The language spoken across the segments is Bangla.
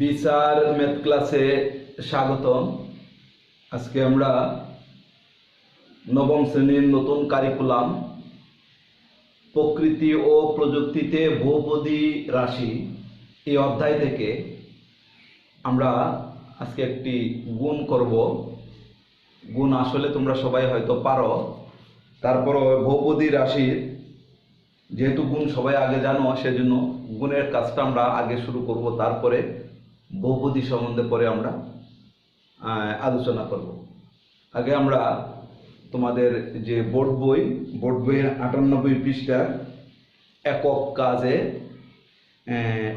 বিচার ম্যাথ ক্লাসে স্বাগতম। আজকে আমরা নবম শ্রেণির নতুন কারিকুলাম প্রকৃতি ও প্রযুক্তিতে বহুপদী রাশি এই অধ্যায় থেকে আমরা আজকে একটি গুণ করব। গুণ আসলে তোমরা সবাই হয়তো পারো। তারপরও বহুপদী রাশির যেহেতু গুণ সবাই আগে জানো, সেজন্য গুণের কাজটা আমরা আগে শুরু করব। তারপরে বহুপদী সম্বন্ধে পরে আমরা আলোচনা করব। আগে আমরা তোমাদের যে বোর্ড বই, বোর্ড বইয়ের আটানব্বই পৃষ্ঠার একক কাজে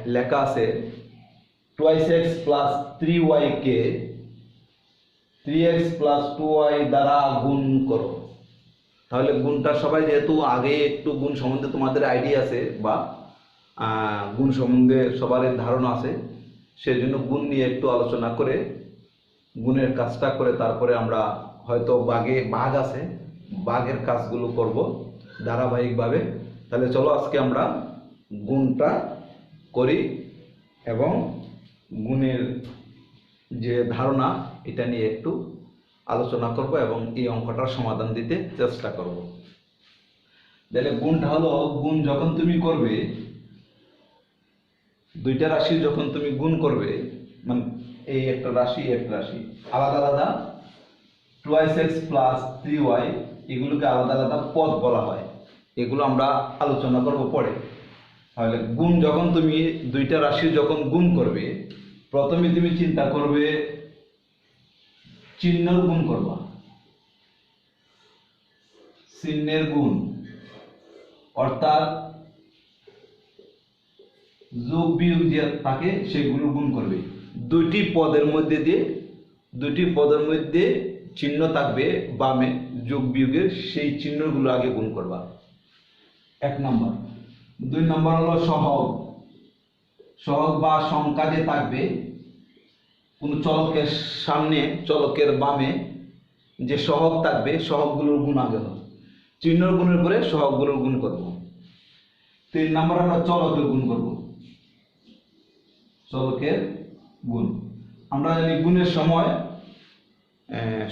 লেখা আছে twice x plus three y কে three x plus two y দ্বারা গুণ করো। তাহলে গুণটা সবাই যেহেতু আগে একটু গুণ সম্বন্ধে তোমাদের আইডিয়া আছে বা গুণ সম্বন্ধে সবার ধারণা আছে সেজন্য গুণ নিয়ে একটু আলোচনা করে, গুণের কাজটা করে তারপরে আমরা হয়তো বাঘে বাঘ আছে, বাঘের কাজগুলো করব ধারাবাহিকভাবে। তাহলে চলো আজকে আমরা গুণটা করি এবং গুণের যে ধারণা, এটা নিয়ে একটু আলোচনা করব এবং এই অঙ্কটার সমাধান দিতে চেষ্টা করব। তাহলে গুণটা হলো, গুণ যখন তুমি করবে দুইটা রাশি যখন তুমি গুণ করবে মানে এই একটা রাশি একটা রাশি, আলাদা আলাদা twice x plus three y এগুলোকে আলাদা আলাদা পদ বলা হয়। এগুলো আমরা আলোচনা করব পরে। তাহলে গুণ যখন তুমি দুইটা রাশি যখন গুণ করবে, প্রথমে তুমি চিন্তা করবে চিহ্নের গুণ করবা। চিহ্নের গুণ। অর্থাৎ যোগ বিয়োগ যে থাকে, সেগুলো গুণ করবে। দুইটি পদের মধ্যে দিয়ে, দুইটি পদের মধ্যে চিহ্ন থাকবে, বামে যোগ বিয়োগের সেই চিহ্নগুলো আগে গুণ করবা। এক নম্বর। দুই নম্বর হলো সহগ। সহগ বা সংখ্যা যে থাকবে, কোনো চলকের সামনে, চলকের বামে যে সহগ থাকবে, সহগগুলোর গুণ আগে হবে। চিহ্নর গুণের পরে সহগগুলোর গুণ করব। তিন নম্বর আমরা চলকের গুণ করব। চলকের গুণ। আমরা জানি গুণের সময়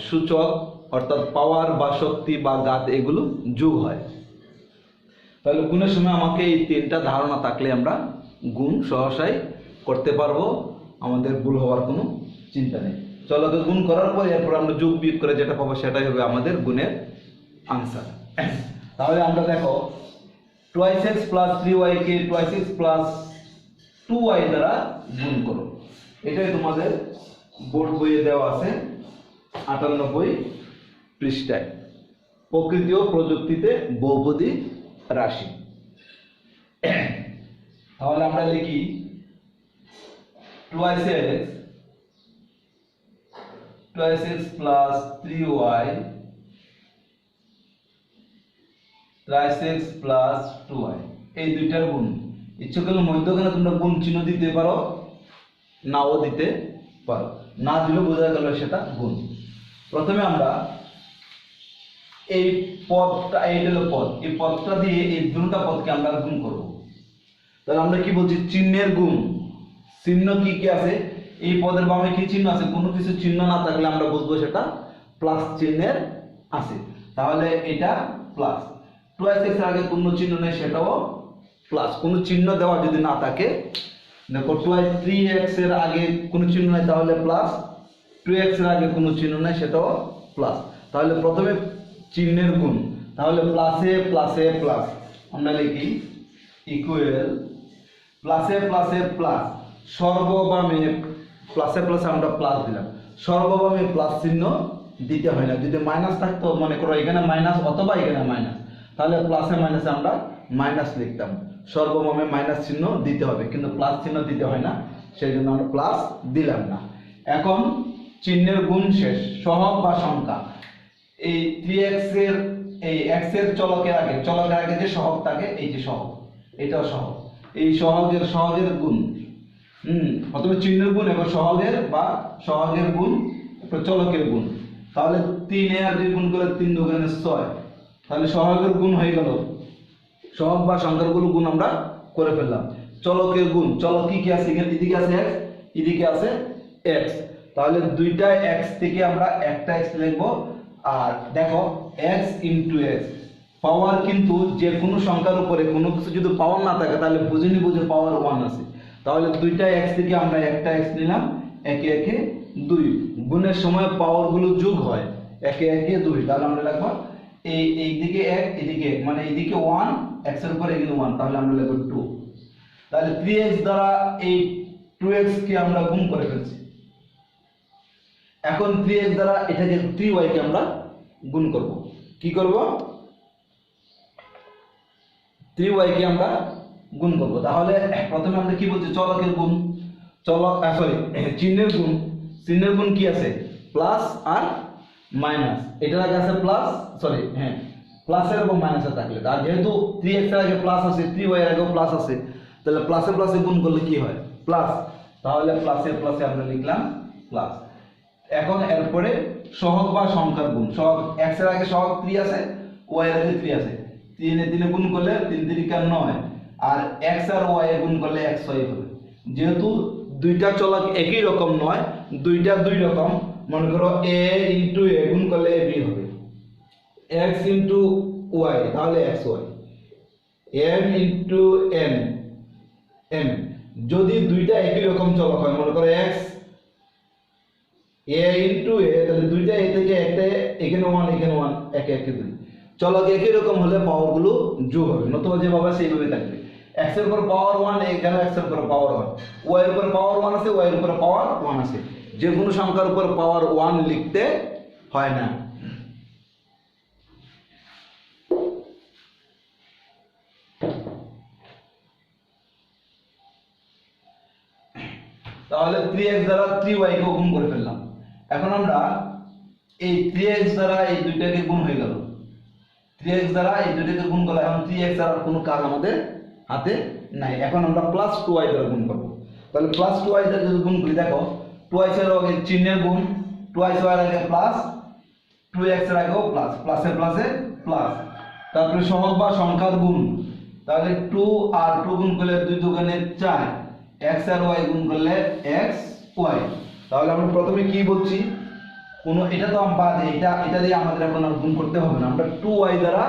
সূচক অর্থাৎ পাওয়ার বা শক্তি বা গাত এগুলো যোগ হয়। তাহলে গুণের সময় আমাকে এই তিনটা ধারণা থাকলে আমরা গুণ সহসাই করতে পারব, আমাদের ভুল হওয়ার কোনো চিন্তা নেই। চলকে গুণ করার পর এরপর আমরা যোগ বিয়োগ করে যেটা পাবো সেটাই হবে আমাদের গুণের আনসার তাহলে আমরা দেখো twice x plus three y কে twice x plus two y দ্বারা গুণ করো। এটাই তোমাদের বোর্ড বইয়ে দেওয়া আছে আটানব্বই পৃষ্ঠায়। প্রকৃতি ও প্রযুক্তিতে বহুপদী রাশি। তাহলে আমরা লিখি twice x plus three y thrice x plus two y. এই দুইটার গুণ। ইচ্ছে করলে মধ্যখানে তোমরা গুণ চিহ্ন দিতে পারো, নাও দিতে পারো। না দিলেও বোঝা গেল সেটা গুণ। প্রথমে আমরা এই পদটা, এই হলো পদ। এই পদটা দিয়ে এই দুটা পদকে আমরা গুণ করব। তাহলে আমরা কি বলছি? চিহ্নের গুণ। চিহ্ন কি কি আছে? এই পদের বামে কি চিহ্ন আছে? কোনো কিছু চিহ্ন না থাকলে আমরা বুঝব সেটা প্লাস চিহ্নের আছে। তাহলে এটা প্লাস। টুয়াইস এক্স আগে কোনো চিহ্ন নেই, সেটাও প্লাস কোনো চিহ্ন দেওয়া যদি না থাকে, দেখো টুয়াইস থ্রি এক্সের আগে কোনো চিহ্ন নেই, তাহলে প্লাস টু এক্সের আগে কোনো চিহ্ন নেই, সেটাও প্লাস তাহলে প্রথমে চিহ্নের গুণ, তাহলে প্লাসে প্লাসে প্লাস আমরা লিখি ইকুয়াল প্লাসে প্লাসে প্লাস সর্ববামে প্লাসে প্লাসে আমরা প্লাস দিলাম। সর্ববামে প্লাস চিহ্ন দিতে হয় না, যদি মাইনাস থাকতো, মনে করো এখানে মাইনাস অথবা এখানে মাইনাস তাহলে প্লাসে মাইনাসে আমরা মাইনাস লিখতাম। সর্ববামে মাইনাস চিহ্ন দিতে হবে, কিন্তু প্লাস চিহ্ন দিতে হয় না সেই জন্য আমরা প্লাস দিলাম না। এখন চিহ্নের গুণ শেষ, সহগ বা সংখ্যা। এই থ্রি এক্সের, এই এক্সের চলকের আগে চলকের আগে যে সহগ থাকে, এই যে সহগ, এটাও সহগ। এই সহগের সহগের গুণ, হুম, প্রথমে চিহ্নের গুণ এবং সহগের বা সহগের গুণ চলকের গুণ। তাহলে তিন আর দুই গুণ করে তিন দোকানে ছয়, তাহলে সহগের গুণ হয়ে গেল সহগ বা সংখ্যাগুলো গুণ আমরা করে ফেললাম। চলকের গুণ, চলক কি কি আছে এখানে? এদিকে আছে এক্স এদিকে আছে এক্স তাহলে দুইটা এক্স থেকে আমরা একটা এক্স লিখব। আর দেখো এক্স ইন্টু এক্স পাওয়ার কিন্তু যে কোনো সংখ্যার উপরে কোনো কিছু যদি পাওয়ার না থাকে, তাহলে বুঝিনি বুঝে পাওয়ার ওয়ান আছে। তাহলে দুইটা এক্স থেকে আমরা একটা এক্স নিলাম, একে একে দুই। গুণের সময় পাওয়ারগুলো যোগ হয়, একে একে দুই। তাহলে আমরা লিখব এই, এইদিকে এক, এদিকে এক। মানে এইদিকে ওয়ান এক্সের উপরে এখানে ওয়ান তাহলে আমরা লিখব টু তাহলে থ্রি এক্স দ্বারা এই টু কে আমরা গুণ করে ফেলছি। এখন থ্রি এক্স দ্বারা এটাকে থ্রি ওয়াই কে আমরা গুণ করব। কি করব? থ্রি ওয়াই কে আমরা গুণ করব। তাহলে প্রথমে আমরা কি বলছি? চলকের গুণ। চলক সরি চিহ্নের গুণ। চিহ্নের গুণ কি আছে? প্লাস আর মাইনাস। এটার আগে আছে প্লাস সরি হ্যাঁ প্লাসের এবং মাইনাসের থাকলে। আর যেহেতু থ্রি এক্সের আগে প্লাস আছে থ্রি ওয়াই এর আগেও প্লাস আছে, তাহলে প্লাসে প্লাসে গুণ করলে কি হয়? প্লাস তাহলে প্লাসে প্লাসে আমরা লিখলাম প্লাস এখন এরপরে সহগ বা সংখ্যার গুণ। সহগ এক্সের আগে সহগ থ্রি আছে ওয়াই এর আগে থ্রি আছে। তিনে তিনে গুণ করলে তিন তিরিকা নয়। আর এক্স আর ওয়াই গুণ করলে এক্স ওয়াই হবে। যেহেতু দুইটা চলক একই রকম নয়, দুইটা দুই রকম। মনে করো এ ইন্টু এ গুণ করলে এ বি হবে। এক্স ইন্টু ওয়াই তাহলে x y m into n m যদি দুইটা একই রকম চলক হয়, মনে করো এক্স এ ইন্টু এ তাহলে দুইটা এ থেকে একটা, এখানে ওয়ান এখানে ওয়ান একে একে দুই। চলক একই রকম হলে পাওয়ারগুলো যোগ হবে, নতুবা যেভাবে সেইভাবে থাকবে। এক্সের উপর পাওয়ার ওয়ান এখানে এক্সের উপর পাওয়ার ওয়ান ওয়াই এর উপর পাওয়ার ওয়ান আছে ওয়াই এর উপর পাওয়ার ওয়ান আছে। যে কোনো সংখ্যার উপর পাওয়ার ওয়ান লিখতে হয় না। তাহলে থ্রি এক্স দ্বারা থ্রি ওয়াই কে গুণ করে ফেললাম। এখন আমরা এই থ্রি এক্স দ্বারা এই দুইটাকে গুণ হয়ে গেল। থ্রি এক্স দ্বারা এই দুইটাকে গুণ করলে এখন থ্রি এক্স দ্বারা কোনো কাজ আমাদের হাতে নাই। এখন আমরা প্লাস টু ওয়াই দ্বারা গুণ করব। তাহলে প্লাস টু ওয়াই দ্বারা যদি গুণ করি, দেখো টু ওয়াই এর আগে চিহ্নের গুণ। টু ওয়াই এর আগে প্লাস টু এক্সের আগেও প্লাস প্লাসে প্লাসে প্লাস তারপরে সহগ বা সংখ্যার গুণ। তাহলে টু আর টু গুণ করলে দুই দোকানে চার। এক্স আর ওয়াই গুণ করলে এক্স ওয়াই তাহলে আমরা প্রথমে কি বলছি? কোনো এটা তো বাদে, এটা এটা দিয়ে আমাদের এখন আর গুণ করতে হবে না। আমরা টু ওয়াই দ্বারা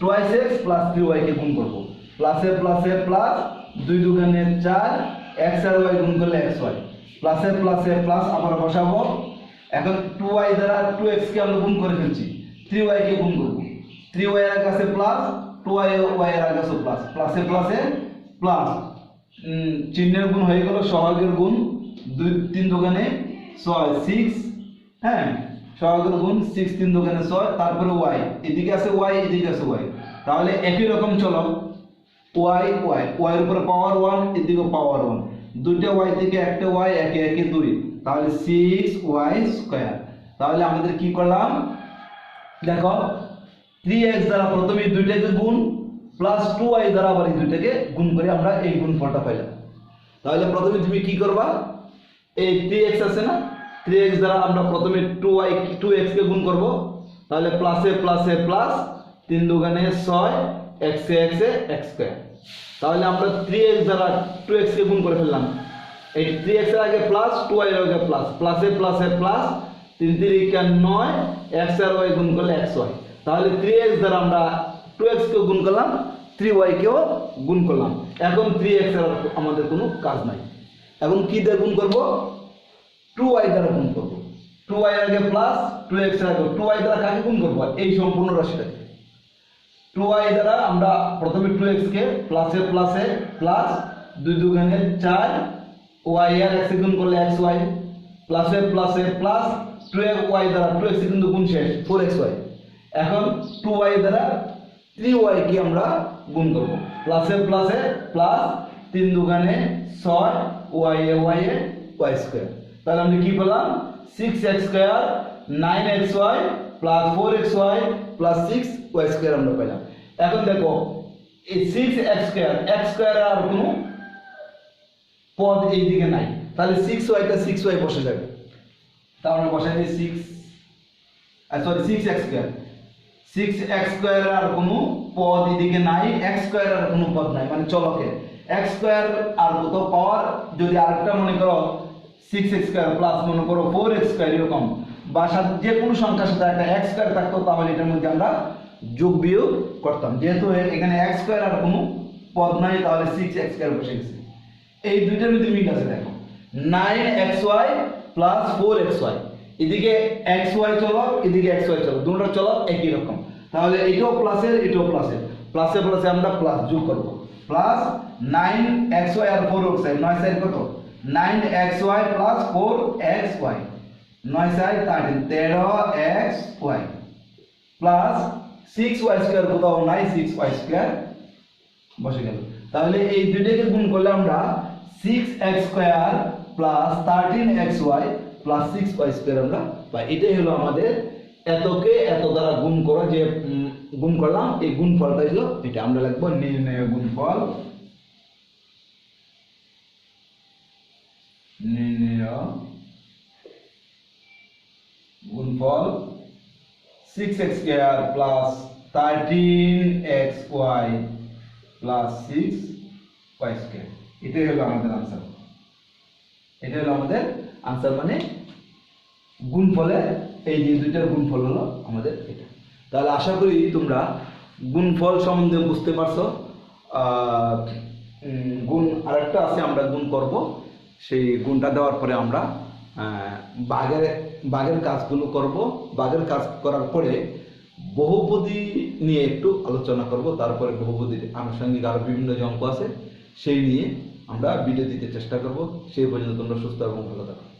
twice x plus three y কে গুণ করব। প্লাসে প্লাসে প্লাস দুই দোকানে চার এক্স আর ওয়াই গুণ করলে এক্স ওয়াই প্লাসে প্লাসে প্লাস আবার বসাবো। এখন টু ওয়াই দ্বারা টু এক্স কে আমরা গুণ করে ফেলছি। থ্রি ওয়াই কে গুণ করব। থ্রি ওয়াই এর কাছে প্লাস টু ওয়াই ওয়াই এর কাছে প্লাস প্লাসে প্লাসে প্লাস চিহ্নের গুণ হয়ে গেল সহগের গুণ দুই, তিন দোকানে ছয় সিক্স হ্যাঁ সহগের গুণ সিক্স তিন দোকানে ছয়, তারপরে ওয়াই এদিকে আছে ওয়াই এদিকে আছে ওয়াই তাহলে একই রকম চলো ওয়াই ওয়াই ওয়াই উপরে পাওয়ার ওয়ান এদিকে পাওয়ার ওয়ান দুইটা ওয়াই থেকে একটা ওয়াই একে একে দুই। তাহলে সিক্স ওয়াই স্কোয়ার তাহলে আমাদের কি করলাম? দেখো থ্রি এক্স দ্বারা প্রথমে দুইটাকে গুণ প্লাস টু ওয়াই দ্বারা আবার দুইটাকে গুণ করে আমরা এই গুণফলটা পাইলাম। তাহলে প্রথমে তুমি কি করবা? এই থ্রি এক্স আছে না? থ্রি এক্স দ্বারা আমরা প্রথমে টু ওয়াই টু এক্স কে গুণ করব। তাহলে প্লাসে প্লাসে প্লাস তিন দুগানে ছয় এক্স এ এক্স এ স্কোয়ার তাহলে আমরা থ্রি এক্স দ্বারা টু এক্স কে গুণ করে ফেললাম। এই থ্রি এক্সের আগে প্লাস টু এর আগে প্লাস প্লাসে প্লাসে প্লাস তিন তিরিকা নয় এক্স আর ওয়াই গুণ করলে এক্স ওয়াই তাহলে থ্রি এক্স দ্বারা আমরা টু এক্স কে গুণ করলাম থ্রি ওয়াই কেও গুণ করলাম। এখন থ্রি এক্স আর আমাদের কোনো কাজ নাই। এখন কি দিয়ে গুণ করব? টু ওয়াই দ্বারা গুণ করব। টু ওয়াই আগে প্লাস টু এক্স আগে। টু দ্বারা কাকে গুণ করব? এই সম্পূর্ণ রাশিটাকে। টু ওয়াই দ্বারা আমরা প্রথমে টু এক্স কে প্লাসে প্লাসে প্লাস দুই দুগানে চার ওয়াই আর এক্স গুণ করলে এক্স ওয়াই প্লাসে প্লাসে প্লাস টু ওয়াই দ্বারা টু এক্স কিন্তু গুণ শেষ ফোর এক্স ওয়াই এখন টু ওয়াই দ্বারা থ্রি কে আমরা গুণ করব। প্লাসে প্লাসে প্লাস তিন দুগানে ছয় ওয়াই এ ওয়াই এ ওয়াই স্কোয়ার তাহলে আমরা কি পেলাম? Six x square nine x y plus four x y plus six y square আমরা পেলাম এখন দেখো, এই six x square x square আর কোনো পদ এই দিকে নাই। তাহলে সিক্স ওয়াইটা সিক্স ওয়াই বসে যাবে। তাহলে আমরা বসাই দিই six sorry six x square six x square আর কোনো পদ এদিকে নাই এক্স স্কোয়ার আর কোনো পদ নাই মানে চলকে। এক্স স্কোয়ার আর কত? পাওয়ার যদি আরেকটা মনে করো সিক্স এক্স স্কোয়ার প্লাস মনে করো ফোর এক্স স্কোয়ার এরকম। বা যে কোনো সংখ্যার সাথে একটা এক্স স্কোয়ার থাকতো, তাহলে এটার মধ্যে আমরা যোগ বিয়োগ করতাম। যেহেতু এখানে এক্স স্কোয়ার আর কোনো পদ নাই, তাহলে সিক্স এক্স স্কোয়ার বসে গেছে। এই দুইটার মধ্যে মিল আছে, দেখো। Nine x y plus four x y এদিকে এক্স ওয়াই চলো, এদিকে এক্স ওয়াই চলো দুটো চলো একই রকম। তাহলে এটাও প্লাসের এটাও প্লাসের প্লাসে প্লাসে আমরা প্লাস যোগ করব। প্লাস নাইন এক্স ওয়াই আর ফোর এক্স ওয়াই নয় সাইড কত? Nine x y plus four x y নয় সাইড থার্টিন তেরো x y plus six y square কোথাও নাই সিক্স ওয়াই স্কোয়ার বসে গেল। তাহলে এই দুইটাকে গুণ করলে আমরা six x square plus thirteen x y plus six y square আমরা পাই। এটাই হলো আমাদের এতকে এত দ্বারা গুণ করা যে গুণ করলাম, এই গুণফলটা হলো এটা। আমরা লিখব নির্ণয় গুণফল। নির্ণয় গুণফল six x square plus thirteen x y plus six y square এটাই হলো আমাদের আনসার এটা হলো আমাদের আনসার মানে গুণফলে এই যে দুইটার গুণফল হলো আমাদের এটা। তাহলে আশা করি তোমরা গুণফল সম্বন্ধে বুঝতে পারছ। গুণ আরেকটা আছে আমরা গুণ করব। সেই গুণটা দেওয়ার পরে আমরা বাঘের বাঘের কাজগুলো করব। বাঘের কাজ করার পরে বহুপদী নিয়ে একটু আলোচনা করব। তারপরে বহুপদীর আনুষঙ্গিক আরও বিভিন্ন যে অঙ্ক আছে, সেই নিয়ে আমরা ভিডিও দিতে চেষ্টা করব। সেই পর্যন্ত তোমরা সুস্থ এবং ভালো থাকো।